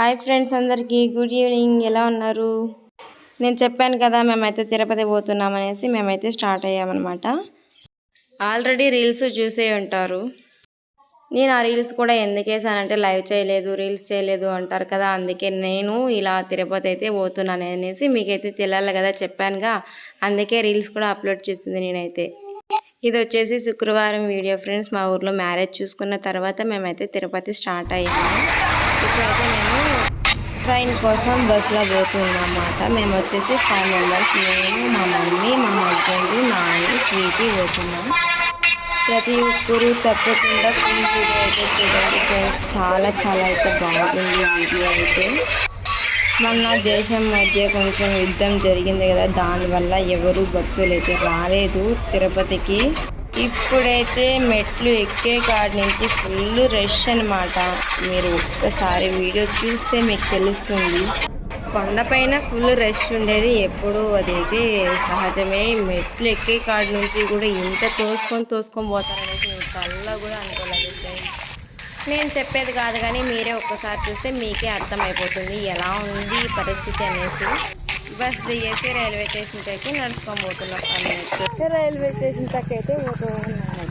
Hi friends అందరికీ. Good evening. ఎలా ఉన్నారు? నేను చెప్పాను కదా మేమైతే తిరుపతి పోతున్నాం అనేసి మేమైతే స్టార్ట్ అయ్యామన్నమాట. ఆల్రెడీ రీల్స్ చూసే ఉంటారు. నేను ఆ రీల్స్ కూడా ఎందుకేసానంటే లైవ్ చేయలేదు రీల్స్ చేయలేదు అంటారు కదా అందుకే నేను ఇలా తిరుపతి అయితే పోతున్నాను అనేసి మీకైతే తెలియాలి కదా చెప్పానుగా. అందుకే రీల్స్ కూడా అప్లోడ్ చేసింది నేనైతే. ఇది వచ్చేసి శుక్రవారం వీడియో ఫ్రెండ్స్. మా ఊర్లో మ్యారేజ్ చూసుకున్న తర్వాత మేమైతే తిరుపతి స్టార్ట్ అయ్యాము. ఇప్పుడైతే మేము ట్రైన్ కోసం బస్సులో పోతున్నాం అన్నమాట మేము వచ్చేసి ఫైవ్ మెంబర్స్ నేను మా మమ్మీ మా హస్బెండ్ నాని స్వీటీ పోతున్నాం. ప్రతి ఒక్కరు తప్పకుండా ఫుల్ వీడియో అయితే చూడండి ఫ్రెండ్స్ చాలా చాలా అయితే బాగుంది వీడియో అయితే. మొన్న దేశం మధ్య కొంచెం యుద్ధం జరిగింది కదా దానివల్ల ఎవరు భక్తులు అయితే రాలేదు తిరుపతికి. ఇప్పుడైతే మెట్లు ఎక్కే కాడి నుంచి ఫుల్ రష్ అన్నమాట. మీరు ఒక్కసారి వీడియో చూస్తే మీకు తెలుస్తుంది. కొండపైన ఫుల్ రష్ ఉండేది. ఎప్పుడు అదైతే సహజమే. మెట్లు ఎక్కే కాడి నుంచి కూడా ఇంత తోసుకొని తోసుకొని పోతారనేసి నేను కళ్ళ కూడా అనుకోలేదు నేను చెప్పేది కాదు కానీ మీరే ఒక్కసారి చూస్తే మీకే అర్థమైపోతుంది. ఎలా ఉంది పరిస్థితి అనేసి. బస్ దిగేసి రైల్వే స్టేషన్కి అయితే నడుచుకొని పోతున్నాం అనేసి రైల్వే స్టేషన్ దగ్గర అయితే పోతూ ఉన్నాను.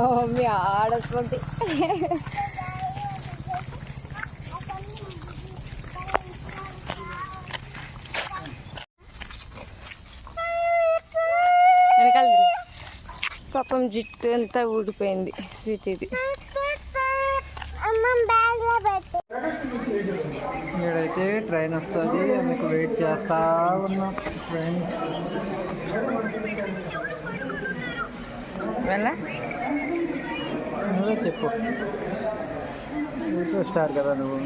ఓ మీ ఆడకుంటే పాపం జిట్టు అంతా ఊడిపోయింది స్వీటీది ఇక్కడైతే ట్రైన్ వస్తుంది అందుకు వెయిట్ చేస్తా ఉన్నాం ఫ్రెండ్స్ వెళ్ళా? నువ్వే చెప్పు. యూట్యూబ్ స్టార్ కదా నువ్వు.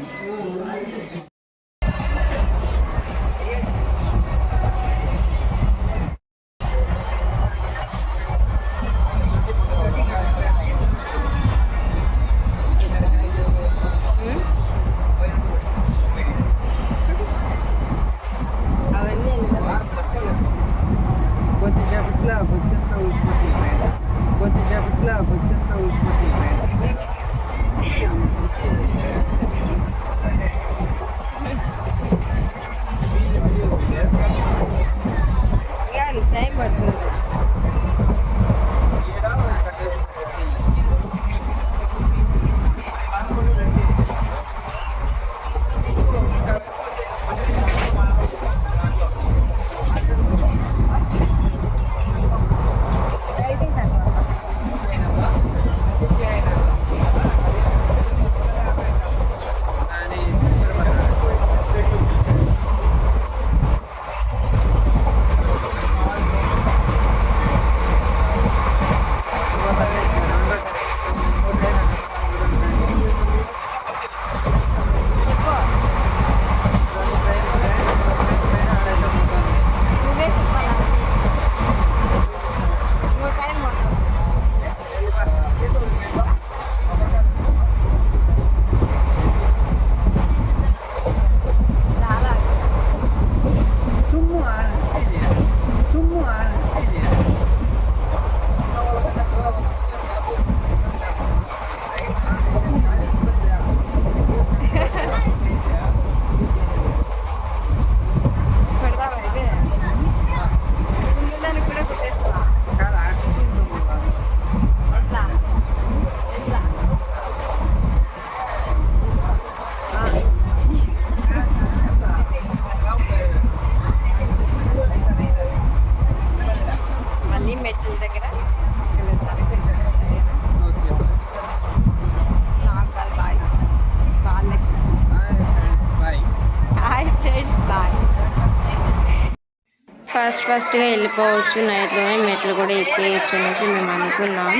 ఫాస్ట్ ఫాస్ట్గా వెళ్ళిపోవచ్చు. నైట్లోనే మెట్లు కూడా ఎక్కేయచ్చు అనేసి మేము అనుకున్నాం.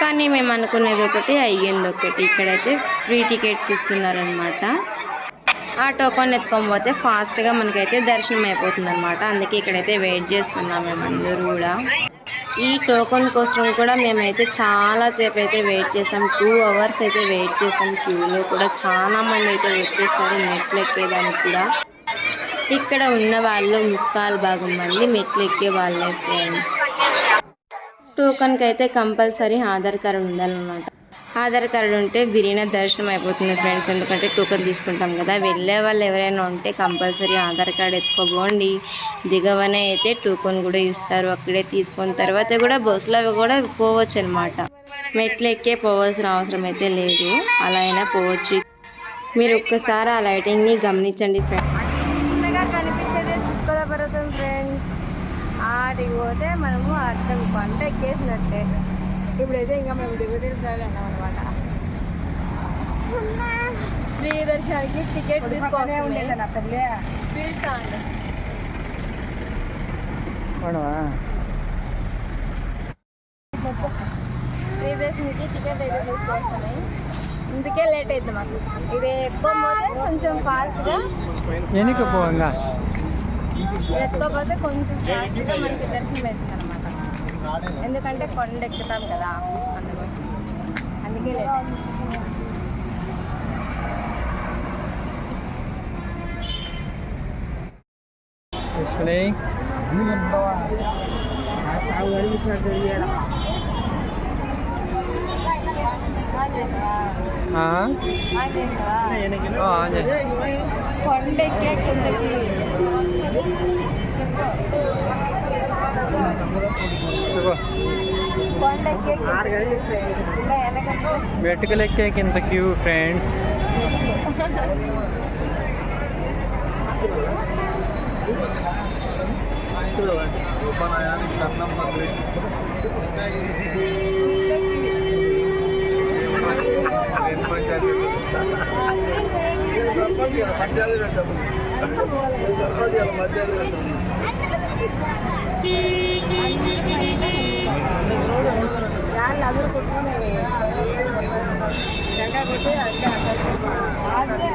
కానీ మేము అనుకునేది ఒకటి అయ్యింది ఒకటి. ఇక్కడైతే ఫ్రీ టికెట్స్ ఇస్తున్నారనమాట ఆ టోకన్ ఎత్తుకొని పోతే ఫాస్ట్గా మనకైతే దర్శనం అయిపోతుంది అనమాట అందుకే ఇక్కడైతే వెయిట్ చేస్తున్నాం మేమందరూ కూడా. ఈ టోకన్ కోసం కూడా మేమైతే చాలా సేపు అయితే వెయిట్ చేసాం. టూ అవర్స్ అయితే వెయిట్ చేసాం. క్యూలో కూడా చాలా మంది అయితే వచ్చేసారు. నెట్లు ఎక్కేదానికి కూడా. ఇక్కడ ఉన్న వాళ్ళు ముక్కాలు భాగం మంది మెట్లు ఎక్కే వాళ్ళే ఫ్రెండ్స్ టోకన్కి అయితే కంపల్సరీ ఆధార్ కార్డు ఉండాలన్నమాట. ఆధార్ కార్డు ఉంటే బిర్యానీ దర్శనం అయిపోతుంది ఫ్రెండ్స్ ఎందుకంటే టోకెన్ తీసుకుంటాం కదా. వెళ్ళే వాళ్ళు ఎవరైనా ఉంటే కంపల్సరీ ఆధార్ కార్డు ఎత్తుకోబోండి. దిగవనే అయితే టోకెన్ కూడా ఇస్తారు. అక్కడే తీసుకున్న తర్వాత కూడా బస్సులో అవి కూడా పోవచ్చు అనమాట మెట్లు ఎక్కే పోవాల్సిన అవసరం అయితే లేదు. అలా అయినా పోవచ్చు. మీరు ఒక్కసారి ఆ లైటింగ్ని గమనించండి ఫ్రెండ్స్ ఎక్కేసినట్టే ఇప్పుడైతే ఇంకా మేము దిగుతిరిసాలి అన్నాం అనమాట ఫ్రీ దర్శనానికి టికెట్ తీసుకోవాలి చూస్తా అండి ఫ్రీ దర్శనానికి టికెట్ అయితే తీసుకొస్తున్నాయి ఇందుకే లేట్ అవుతుంది మాకు. ఇది ఎక్కువ పోతే కొంచెం ఫాస్ట్గా ఎనికి పోవంగా? ఎత్తుకోపోతే కొంచెం ఫాస్ట్గా మనకి దర్శనం అవుతుంది అనమాట ఎందుకంటే కొండ ఎక్కుతాం కదా అందుకోసం. అందుకే చేయి. కొండ ఎక్కే కిందకి. చెప్పు. ఇదిగో. కొండ కింద క్యూ ఫ్రెండ్స్ దాన్ని అందరూ కొట్టి అట్లే అట్లే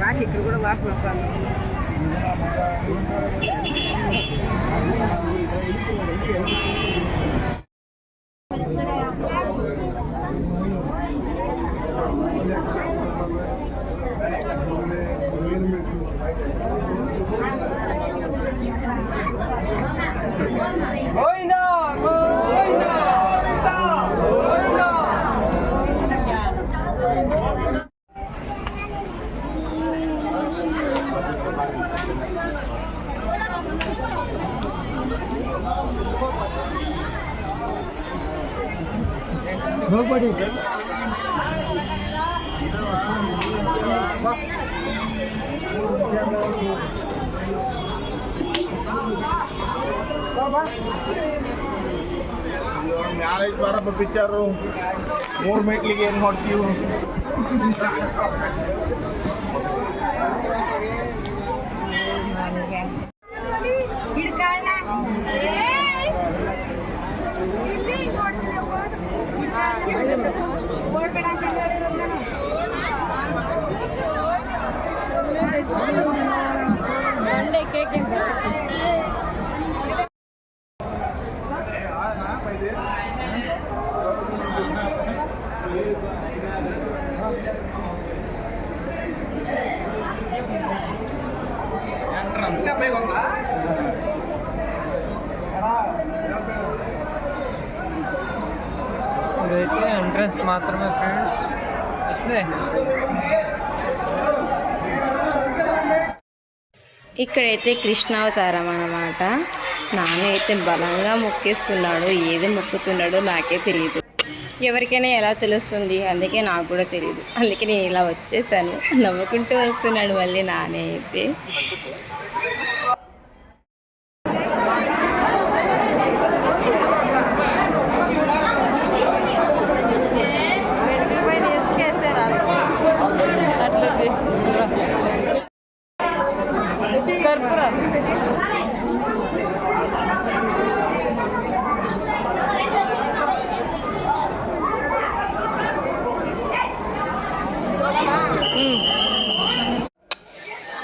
రాసి ఇక్కడ కూడా వాసు గోవిందా ನಾಲ್ಕು ಬಾರಪ್ಪ ಪಿಕ್ಚರು ಮೂರು ಮೆಟ್ಲಿಗೆ ಏನು ಮಾಡ್ತೀವಿ డిఫరెన్స్ మాత్రమే ఫ్రెండ్స్ వస్తుంది. ఇక్కడైతే కృష్ణావతారం అన్నమాట. నాన్న అయితే బలంగా మొక్కేస్తున్నాడు. ఏది మొక్కుతున్నాడో నాకే తెలియదు ఎవరికైనా ఎలా తెలుస్తుంది? అందుకే నాకు కూడా తెలియదు అందుకే నేను ఇలా వచ్చేసాను. నవ్వుకుంటూ వస్తున్నాడు మళ్ళీ నానే అయితే.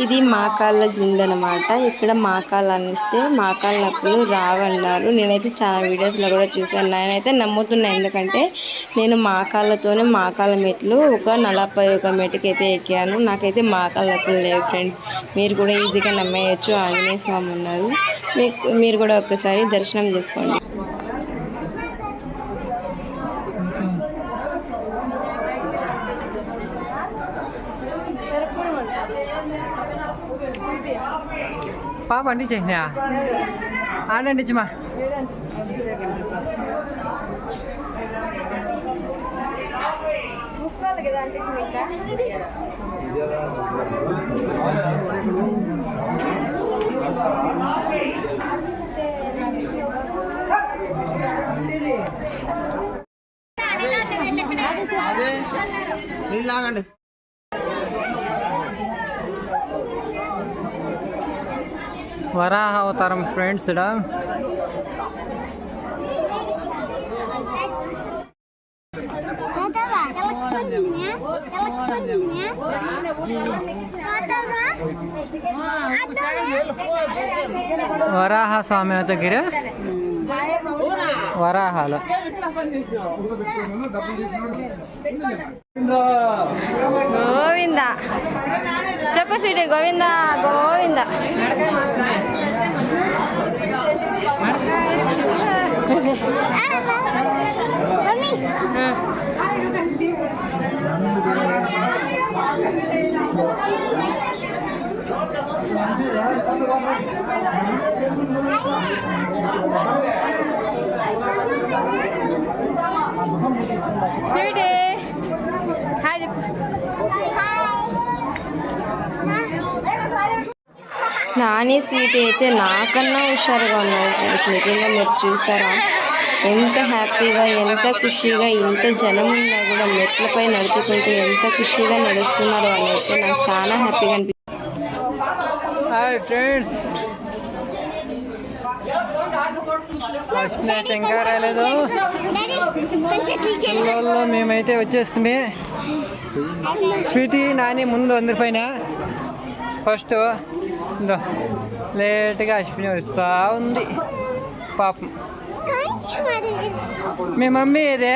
ఇది మాకాళ్ళ గుండె అనమాట ఇక్కడ మాకాళ్ళు అనిస్తే మాకాళ్ళప్పుడు రావన్నారు. నేనైతే చాలా వీడియోస్లో కూడా చూసాను నేనైతే నమ్ముతున్నా ఎందుకంటే నేను మాకాళ్ళతోనే మాకాళ్ళ మెట్లు ఒక నలభై ఒక మెట్టుకి అయితే ఎక్కాను. నాకైతే మాకాళ్ళ నొప్పులు లేవు ఫ్రెండ్స్ మీరు కూడా ఈజీగా నమ్మేయచ్చు. ఆంజనేయ స్వామి ఉన్నారు. మీకు మీరు కూడా ఒక్కసారి దర్శనం చేసుకోండి. పాప అంటించేసినా ఆడంటించమా అదే నీళ్ళు లాగండి వరాహ అవతారం ఫ్రెండ్స్ ఇడా వరాహ స్వామి దగ్గర వరాహాలు. గోవింద చెప్పు sweetie Govinda Govinda sweetie hi చెప్పు నాని స్వీట్ అయితే నాకన్నా హుషారుగా ఉన్నారు ఫ్రెండ్స్. నిజంగా మీరు చూసారా? ఎంత హ్యాపీగా ఎంత ఖుషీగా ఇంత జనం ఉన్నా కూడా మెట్లపై నడుచుకుంటూ ఎంత ఖుషీగా నడుస్తున్నారు వాళ్ళైతే నాకు చాలా హ్యాపీగా అనిపిస్తుంది అయితే ఇంకా రాలేదు. మేమైతే వచ్చేస్తుంది. స్వీటీ నాని ముందు అందరిపైన ఫస్ట్ ఇందో లేట్గా అశ్విని వస్తూ ఉంది. పాపం. మీ మమ్మీ ఏదే?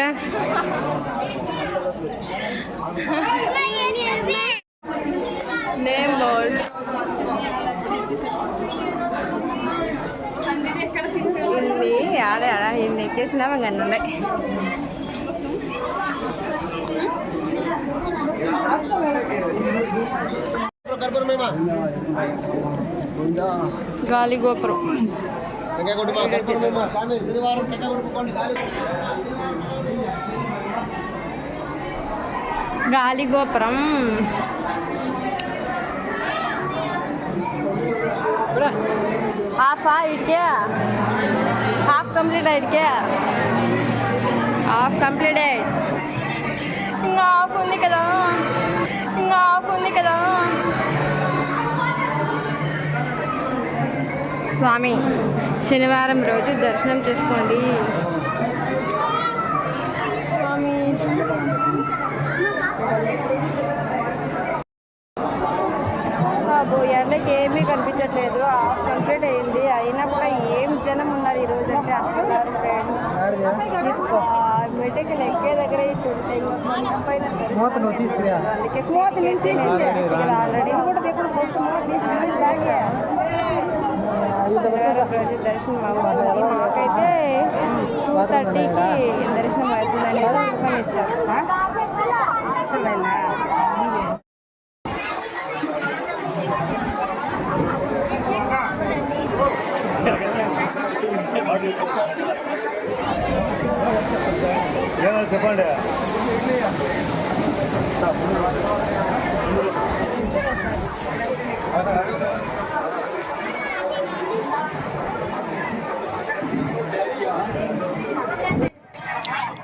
Name bold. ఇన్ని ఆడే ఆడ ఇన్ని ఎక్కేసినాము ఇంకా ఉన్నాయి గాలి గోపురం గాలి గోపురం హాఫా ఇటుకే కంప్లీట్ ఇటుకే హాఫ్ కంప్లీటెడ్ ఇంకా హాఫ్ ఉంది కదా ఇంకా హాఫ్ ఉంది కదా స్వామి శనివారం రోజు దర్శనం చేసుకోండి స్వామి బాబు ఎండకి ఏమీ కనిపించట్లేదు హాఫ్ కంప్లీట్ అయింది అయినా కూడా ఏం జనం ఉన్నారు ఈ రోజు అంటే అట్లున్నారు ఫ్రెండ్స్ మెటకలు ఎక్కే దగ్గర ఇట్టుంటాయి పైన మూత నువ్వు తీసుకురా అందుకే మూత నేను తీసేసి ఆల్రెడీ కూడా దగ్గర పోస్ట్ మూత తీసి బ్యాగే రోజు దర్శనం అవ్వాలి మాకైతే టూ థర్టీకి దర్శనం అవుతుందని టోకెన్ ఇచ్చారు. అసలేనా చెప్పండి?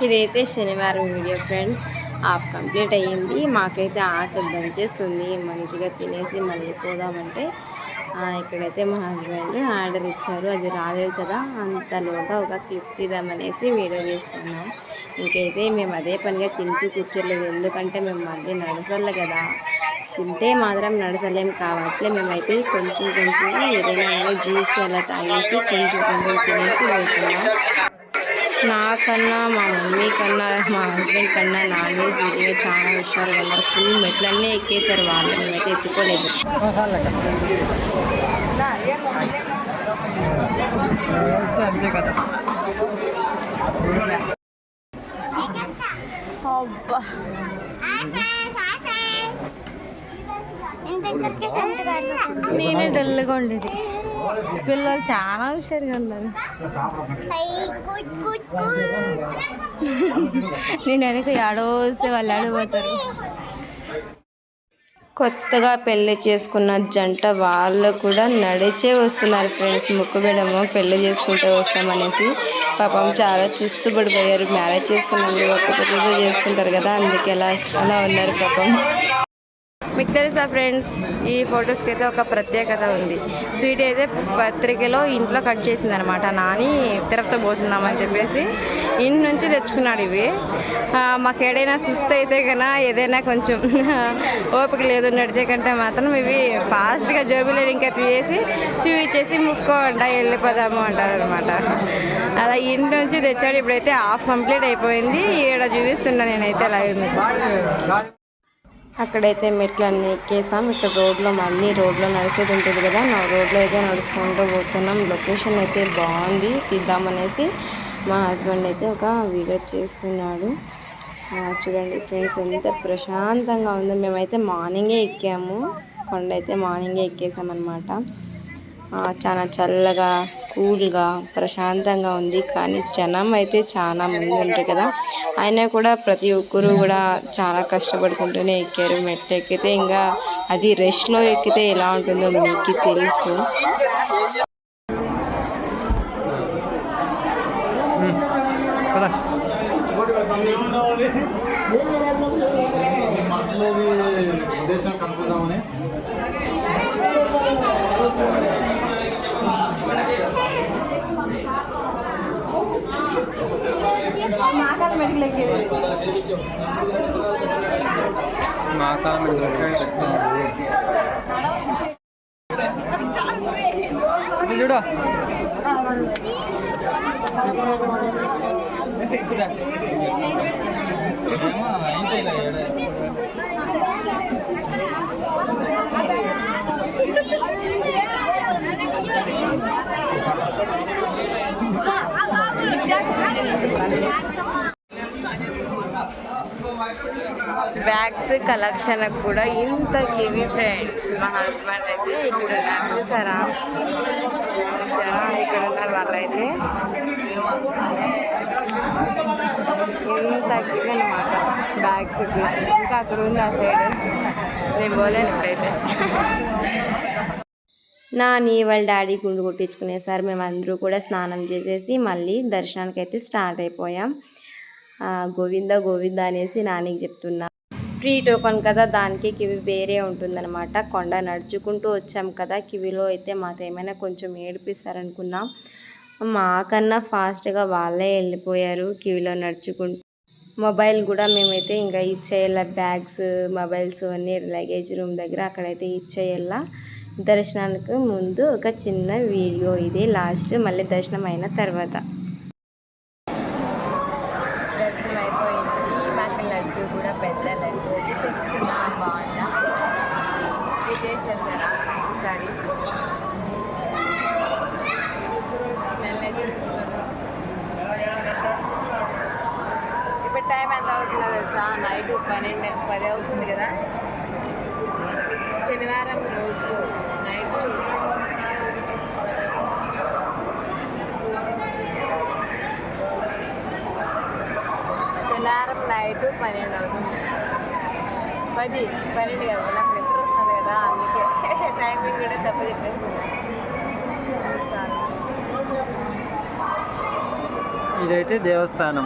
ఇదైతే శనివారం వీడియో ఫ్రెండ్స్. హాఫ్ కంప్లీట్ అయ్యింది. మాకైతే ఆకలి దంచేస్తుంది మంచిగా తినేసి మళ్ళీ పోదామంటే ఇక్కడైతే మా హస్బెండ్ ఆర్డర్ ఇచ్చారు. అది రాలేదు కదా అంతలోగా ఒక క్లిప్ తీద్దామనేసి వీడియో చేస్తున్నాం ఇంకైతే మేము అదే పనిగా తింటూ కూర్చోలేదు. ఎందుకంటే మేము మళ్ళీ నడచాలి కదా. తింటే మాత్రం నడచలేం కాబట్టి మేమైతే కొంచెం కొంచెం ఏదైనా జ్యూస్ అలా తాగేసి కొంచెం కొంచెం తినేసి వెళ్తున్నాం. నాకన్నా మా మమ్మీ కన్నా మా హస్బెండ్ కన్నా నాన్ వెజ్ వీడియో చాలా హుషారుగా ఉన్నారు ఫుల్ మెట్లన్నీ ఎక్కేశారు వాళ్ళు. మేమైతే ఎత్తుకోలేదు. కదా. నేనే డల్గా ఉండేది. పిల్లలు చాలా హుషారుగా ఉన్నారు. నేను వెనక ఏడవస్తే వాళ్ళు ఆడిపోతారు. కొత్తగా పెళ్ళి చేసుకున్న జంట వాళ్ళు కూడా నడిచే వస్తున్నారు ఫ్రెండ్స్. ముక్కుబెడము పెళ్ళి చేసుకుంటే వస్తామనేసి పాపం చాలా చూస్తూ పడిపోయారు. మ్యారేజ్ చేసుకున్నాం ఒక్క పెద్దది చేసుకుంటారు కదా అందుకే అలా అలా ఉన్నారు పాపం. మీకు తెలుసా ఫ్రెండ్స్ ఈ ఫొటోస్కి అయితే ఒక ప్రత్యేకత ఉంది. స్వీట్ అయితే పత్రికలో ఇంట్లో కట్ చేసింది అనమాట నాని తిరుపతి పోతున్నామని చెప్పేసి ఇంటి నుంచి తెచ్చుకున్నాడు ఇవి. మాకు ఏడైనా సుస్థ అయితే కన్నా ఏదైనా కొంచెం ఓపిక లేదు నడిచే కంటే మాత్రం ఇవి ఫాస్ట్గా జోబీలో ఇంకా తీసేసి చూపించేసి ముక్కోండా వెళ్ళిపోదాము అంటారు అనమాట అలా ఇంటి నుంచి తెచ్చాడు ఇప్పుడైతే హాఫ్ కంప్లీట్ అయిపోయింది. ఈడ చూపిస్తున్నా నేనైతే అలా అక్కడైతే మెట్లన్నీ ఎక్కేసాం. ఇక్కడ రోడ్లో మళ్ళీ రోడ్లో నడిచేది ఉంటుంది కదా నా రోడ్లో అయితే నడుచుకుంటూ పోతున్నాం. లొకేషన్ అయితే బాగుంది తీద్దామనేసి మా హస్బెండ్ అయితే ఒక వీడియో చేస్తున్నాడు. చూడండి ఫ్రెండ్స్ ఎంత ప్రశాంతంగా ఉందో. మేమైతే మార్నింగే ఎక్కాము. కొండ అయితే మార్నింగే ఎక్కేసామన్నమాట. ఆ, చాలా చల్లగా కూల్గా ప్రశాంతంగా ఉంది. కానీ జనం అయితే చాలా మంది ఉంటారు కదా. అయినా కూడా ప్రతి ఒక్కరు కూడా చాలా కష్టపడుకుంటూనే ఎక్కారు. మెట్లు ఎక్కితే ఇంకా అది రెస్ట్లో ఎక్కితే ఎలా ఉంటుందో మీకు తెలుసు. కదా మా కాలం చూడు బ్యాగ్స్ కలెక్షన్ కూడా ఇంత కివి ఫ్రెండ్స్ మా హస్బెండ్ అయితే ఇక్కడ ఉన్నారు. చూసారా? చూసారా? ఇక్కడ ఉన్నారు వాళ్ళైతే. ఇంత కివి అనమాట బ్యాగ్స్ ఇంకా అక్కడ ఉంది ఆ సైడ్ నేను పోలేను ఇప్పుడైతే. నాని వాళ్ళ డాడీ గుండు కొట్టించుకునేసారు మేము అందరూ కూడా స్నానం చేసేసి మళ్ళీ దర్శనానికి అయితే స్టార్ట్ అయిపోయాం. గోవింద గోవింద అనేసి నానికి చెప్తున్నా. ఫ్రీ టోకన్ కదా దానికి కివి వేరే ఉంటుందన్నమాట. కొండ నడుచుకుంటూ వచ్చాం కదా కివిలో అయితే మాతో ఏమైనా కొంచెం ఏడిపిస్తారనుకున్నాం. మాకన్నా ఫాస్ట్గా వాళ్ళే వెళ్ళిపోయారు కివిలో నడుచుకుంటూ. మొబైల్ కూడా మేమైతే ఇంకా ఇచ్చేయాల బ్యాగ్స్ మొబైల్స్ అన్నీ లగేజ్ రూమ్ దగ్గర అక్కడైతే ఇచ్చేయాల. దర్శనానికి ముందు ఒక చిన్న వీడియో ఇది లాస్ట్ మళ్ళీ దర్శనం అయిన తర్వాత దర్శనం అయిపోయింది మాకు లడ్డు కూడా పెద్ద లడ్డు తెచ్చుకున్నాం బాగుందా విజేసేసారా ఈసారి స్మెల్ అయితే సూపర్ ఇప్పుడు టైం ఎంత అవుతుందో తెలుసా నైట్ పన్నెండు పది అవుతుంది కదా? శనివారం రోజు నైట్ శనివారం నైట్ పన్నెండు అవుతుంది. పది పన్నెండు కదా నాకు నిద్ర వస్తుంది కదా అందుకే టైమింగ్ కూడా తప్ప చెప్పేస్తుంది ఇదైతే దేవస్థానం.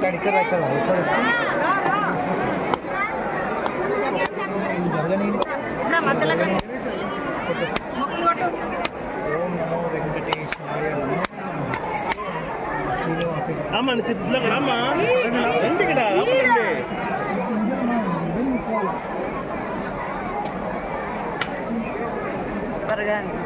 ఇక్కడ ఇక్కడ ఇక్కడ ఓం నమో వెంకటేశాయ నమః. శ్రీనివాస ஆமா இந்த இதுல ஆமா ரெண்டுக்கிடா ரெண்டு త్వరగా పట్టింది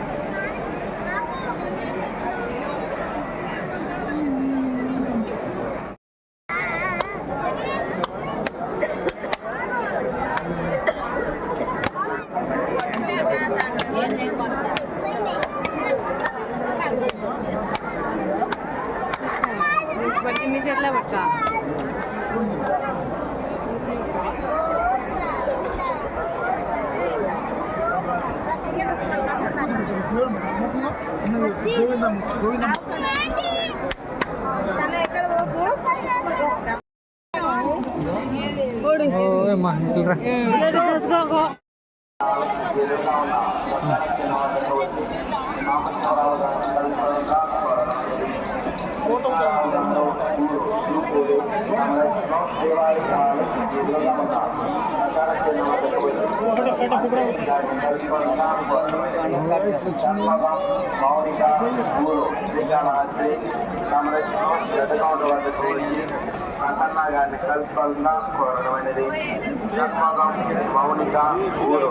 మౌనిక ఊరు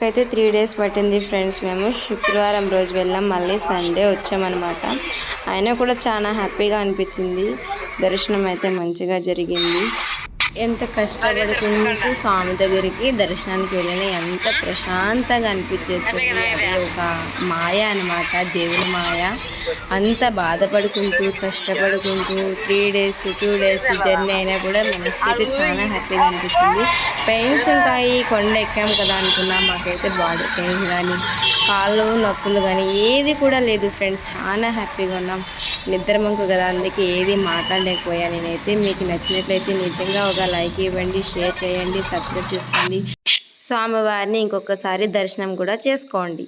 మాకైతే త్రీ డేస్ పట్టింది ఫ్రెండ్స్ మేము శుక్రవారం రోజు వెళ్ళాం మళ్ళీ సండే వచ్చామన్నమాట. అయినా కూడా చాలా హ్యాపీగా అనిపించింది. దర్శనం అయితే మంచిగా జరిగింది. ఎంత కష్టపడుకుంటూ స్వామి దగ్గరికి దర్శనానికి వెళ్ళిన ఎంత ప్రశాంతంగా అనిపించేస్తుంది. అది ఒక మాయ అన్నమాట దేవుని మాయ. అంత బాధపడుకుంటూ కష్టపడుకుంటూ three days two days journey అయినా కూడా మనసుకైతే చాలా హ్యాపీగా అనిపిస్తుంది. పెయిన్స్ ఉంటాయి కొండ ఎక్కాం కదా అనుకున్నా మాకైతే బాడీ పెయిన్స్ కానీ కాళ్ళు నొప్పులు కానీ ఏది కూడా లేదు ఫ్రెండ్స్. చాలా హ్యాపీగా ఉన్నాం. నిద్రమంకు కదా అందుకే ఏది మాట్లాడలేకపోయా నేనైతే. మీకు నచ్చినట్లయితే నిజంగా ఒక లైక్ ఇవ్వండి షేర్ చేయండి సబ్స్క్రైబ్ చేసుకోండి. స్వామివారిని ఇంకొకసారి దర్శనం కూడా చేసుకోండి.